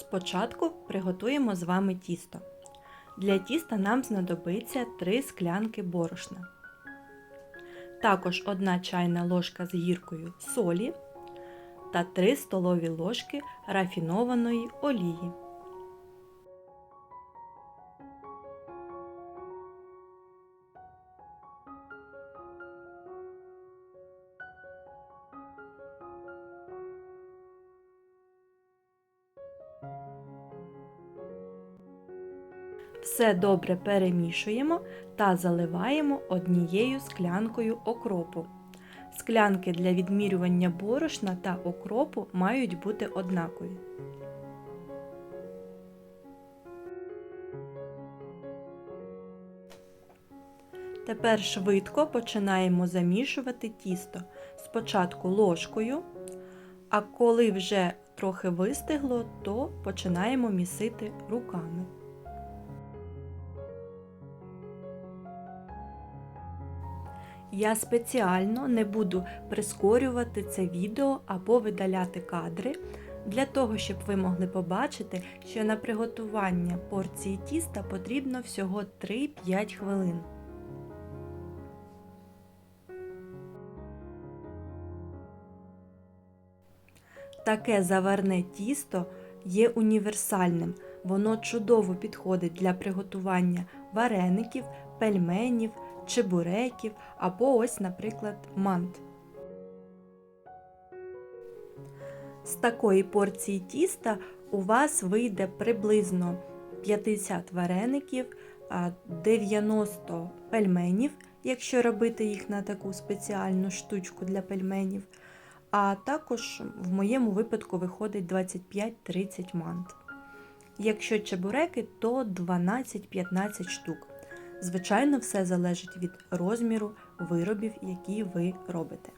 Спочатку приготуємо з вами тісто. Для тіста нам знадобиться 3 склянки борошна. Також 1 чайна ложка з гіркою солі та 3 столові ложки рафінованої олії. Все добре перемішуємо та заливаємо однією склянкою окропу. Склянки для відмірювання борошна та окропу мають бути однакові. Тепер швидко починаємо замішувати тісто. Спочатку ложкою, а коли вже трохи вистигло, то починаємо місити руками. Я спеціально не буду прискорювати це відео або видаляти кадри, для того, щоб ви могли побачити, що на приготування порції тіста потрібно всього 3-5 хвилин. Таке заварне тісто є універсальним. Воно чудово підходить для приготування вареників, пельменів, чебуреків або ось, наприклад, мант. З такої порції тіста у вас вийде приблизно 50 вареників, 90 пельменів, якщо робити їх на таку спеціальну штучку для пельменів. А також в моєму випадку виходить 25-30 мант. Якщо чебуреки, то 12-15 штук. Звичайно, все залежить від розміру виробів, які ви робите.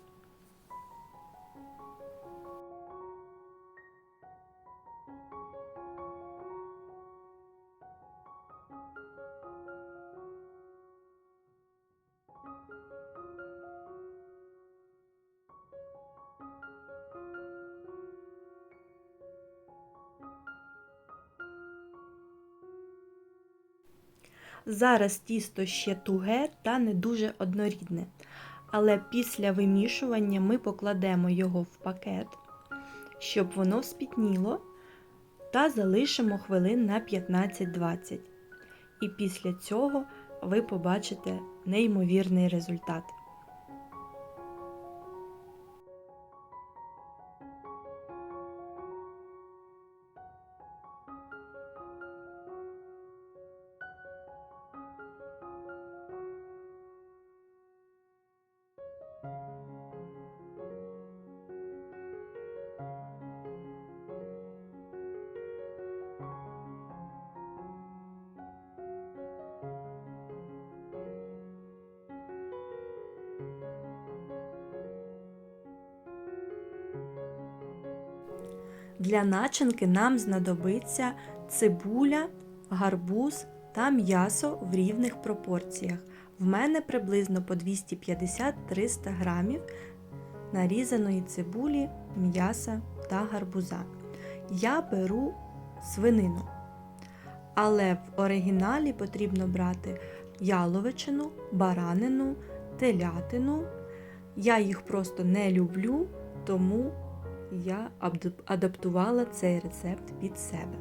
Зараз тісто ще туге та не дуже однорідне, але після вимішування ми покладемо його в пакет, щоб воно спітніло, та залишимо хвилин на 15-20. І після цього ви побачите неймовірний результат. Для начинки нам знадобиться цибуля, гарбуз та м'ясо в рівних пропорціях. В мене приблизно по 250-300 грамів нарізаної цибулі, м'яса та гарбуза. Я беру свинину. Але в оригіналі потрібно брати яловичину, баранину, телятину. Я їх просто не люблю, тому я адаптувала цей рецепт під себе.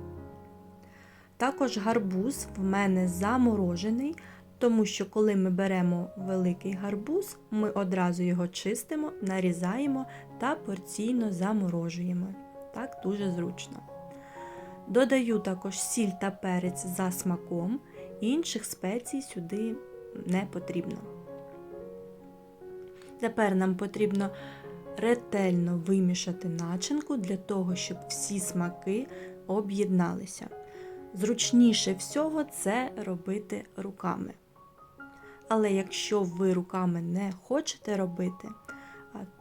Також гарбуз в мене заморожений, тому що коли ми беремо великий гарбуз, ми одразу його чистимо, нарізаємо та порційно заморожуємо. Так дуже зручно. Додаю також сіль та перець за смаком, інших спецій сюди не потрібно. Тепер нам потрібно ретельно вимішати начинку для того, щоб всі смаки об'єдналися. Зручніше всього це робити руками. Але якщо ви руками не хочете робити,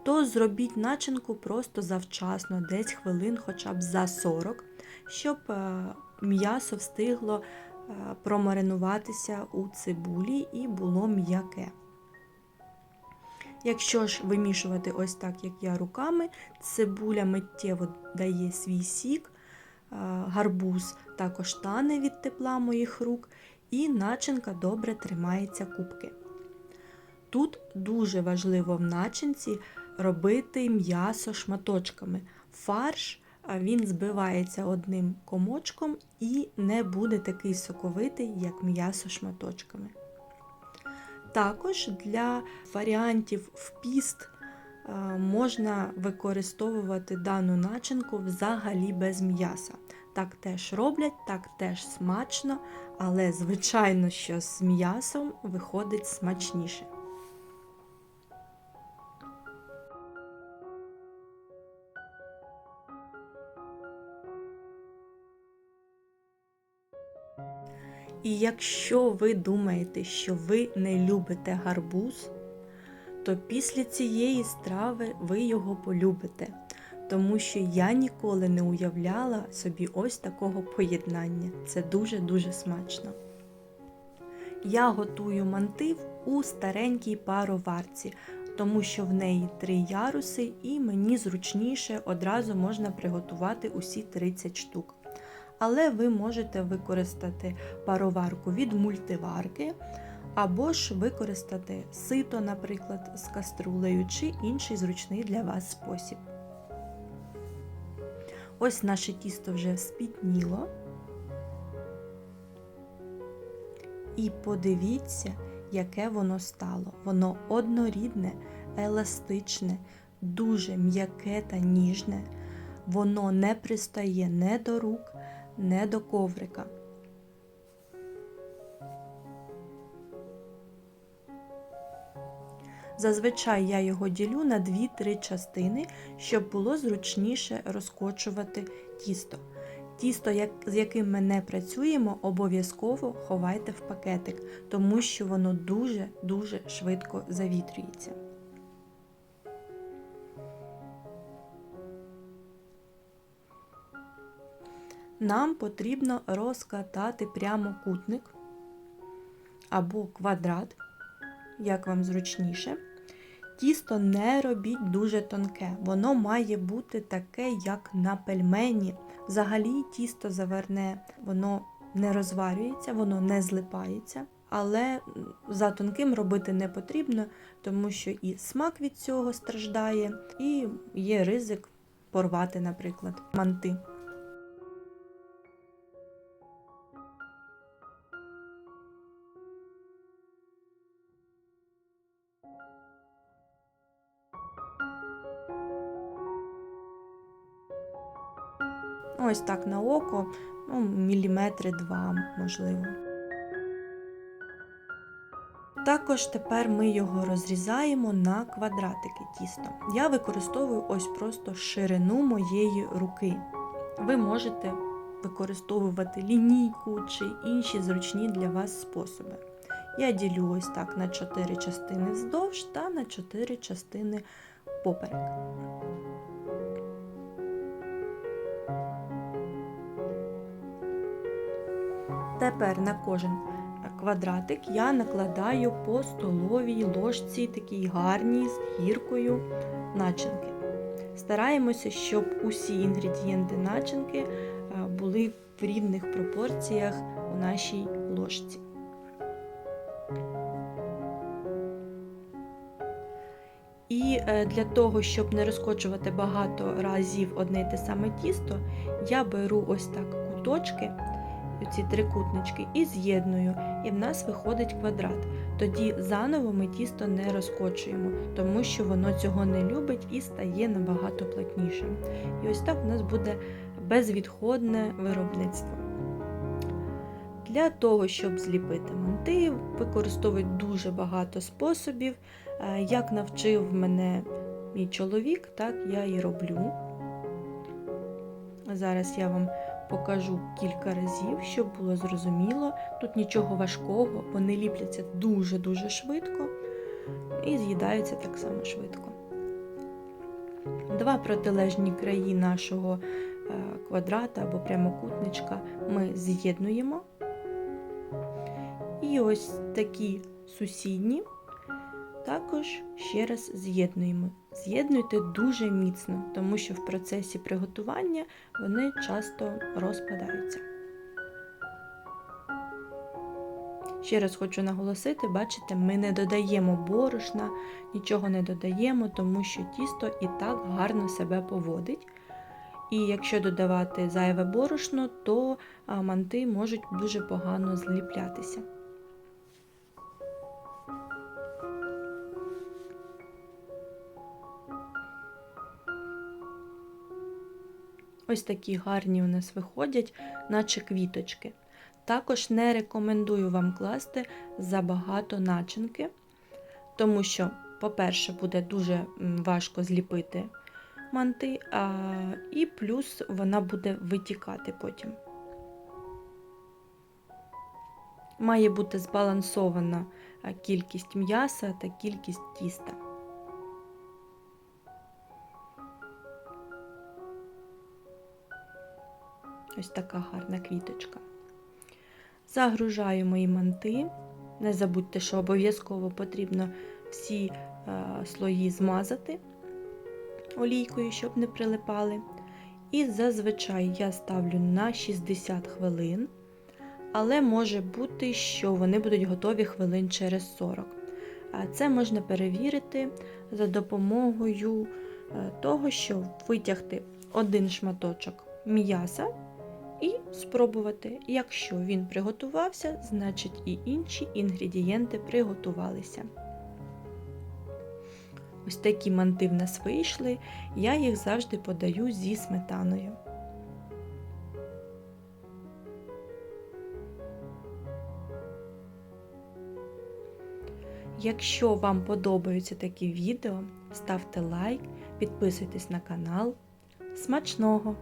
то зробіть начинку просто завчасно, десь хвилин хоча б за 40, щоб е, м'ясо встигло е, промаринуватися у цибулі і було м'яке. Якщо ж вимішувати ось так, як я руками, цибуля миттєво дає свій сік, гарбуз також тане від тепла моїх рук, і начинка добре тримається кубки. Тут дуже важливо в начинці робити м'ясо шматочками. Фарш він збивається одним комочком і не буде такий соковитий, як м'ясо шматочками. Також для варіантів в піст е, можна використовувати дану начинку взагалі без м'яса. Так теж роблять, так теж смачно, але, звичайно, що з м'ясом виходить смачніше. І якщо ви думаєте, що ви не любите гарбуз, то після цієї страви ви його полюбите, тому що я ніколи не уявляла собі ось такого поєднання. Це дуже-дуже смачно. Я готую мантив у старенькій пароварці, тому що в неї три яруси, і мені зручніше одразу можна приготувати усі 30 штук але ви можете використати пароварку від мультиварки, або ж використати сито, наприклад, з каструлею, чи інший зручний для вас спосіб. Ось наше тісто вже спітніло. І подивіться, яке воно стало. Воно однорідне, еластичне, дуже м'яке та ніжне. Воно не пристає не до рук, не до коврика. Зазвичай я його ділю на 2-3 частини, щоб було зручніше розкочувати тісто. Тісто, з яким ми не працюємо, обов'язково ховайте в пакетик, тому що воно дуже-дуже швидко завітрюється. Нам потрібно розкатати прямокутник або квадрат, як вам зручніше. Тісто не робіть дуже тонке, воно має бути таке, як на пельмені. Взагалі тісто заверне, воно не розварюється, воно не злипається. Але за тонким робити не потрібно, тому що і смак від цього страждає, і є ризик порвати, наприклад, манти. Ось так на око, ну, міліметри два, можливо. Також тепер ми його розрізаємо на квадратики тіста. Я використовую ось просто ширину моєї руки. Ви можете використовувати лінійку чи інші зручні для вас способи. Я ділю ось так на 4 частини вздовж та на 4 частини поперек. Тепер на кожен квадратик я накладаю по столовій ложці такій гарній з гіркою начинки. Стараємося, щоб усі інгредієнти начинки е, були в рівних пропорціях у нашій ложці. І е, для того, щоб не розкочувати багато разів одне й те саме тісто, я беру ось так куточки ці трикутнички і з'єдную, і в нас виходить квадрат. Тоді заново ми тісто не розкочуємо, тому що воно цього не любить і стає набагато плотнішим. І ось так у нас буде безвідходне виробництво. Для того, щоб зліпити манти, використовують дуже багато способів. Е, як навчив мене мій чоловік, так я і роблю. Зараз я вам покажу кілька разів, щоб було зрозуміло. Тут нічого важкого, вони ліпляться дуже-дуже швидко і з'їдаються так само швидко. Два протилежні краї нашого е, квадрата або прямокутничка ми з'єднуємо. І ось такі сусідні також ще раз з'єднуємо. З'єднуйте дуже міцно, тому що в процесі приготування вони часто розпадаються. Ще раз хочу наголосити, бачите, ми не додаємо борошна, нічого не додаємо, тому що тісто і так гарно себе поводить. І якщо додавати зайве борошно, то манти можуть дуже погано зліплятися. Ось такі гарні у нас виходять, наче квіточки. Також не рекомендую вам класти забагато начинки, тому що, по-перше, буде дуже важко зліпити манти, а, і плюс вона буде витікати потім. Має бути збалансована кількість м'яса та кількість тіста. Ось така гарна квіточка. Загружаю мої манти. Не забудьте, що обов'язково потрібно всі е, слої змазати олійкою, щоб не прилипали. І зазвичай я ставлю на 60 хвилин, але може бути, що вони будуть готові хвилин через 40. А це можна перевірити за допомогою е, того, що витягти один шматочок м'яса і спробувати. Якщо він приготувався, значить і інші інгредієнти приготувалися. Ось такі манти в нас вийшли, я їх завжди подаю зі сметаною. Якщо вам подобаються такі відео, ставте лайк, підписуйтесь на канал. Смачного!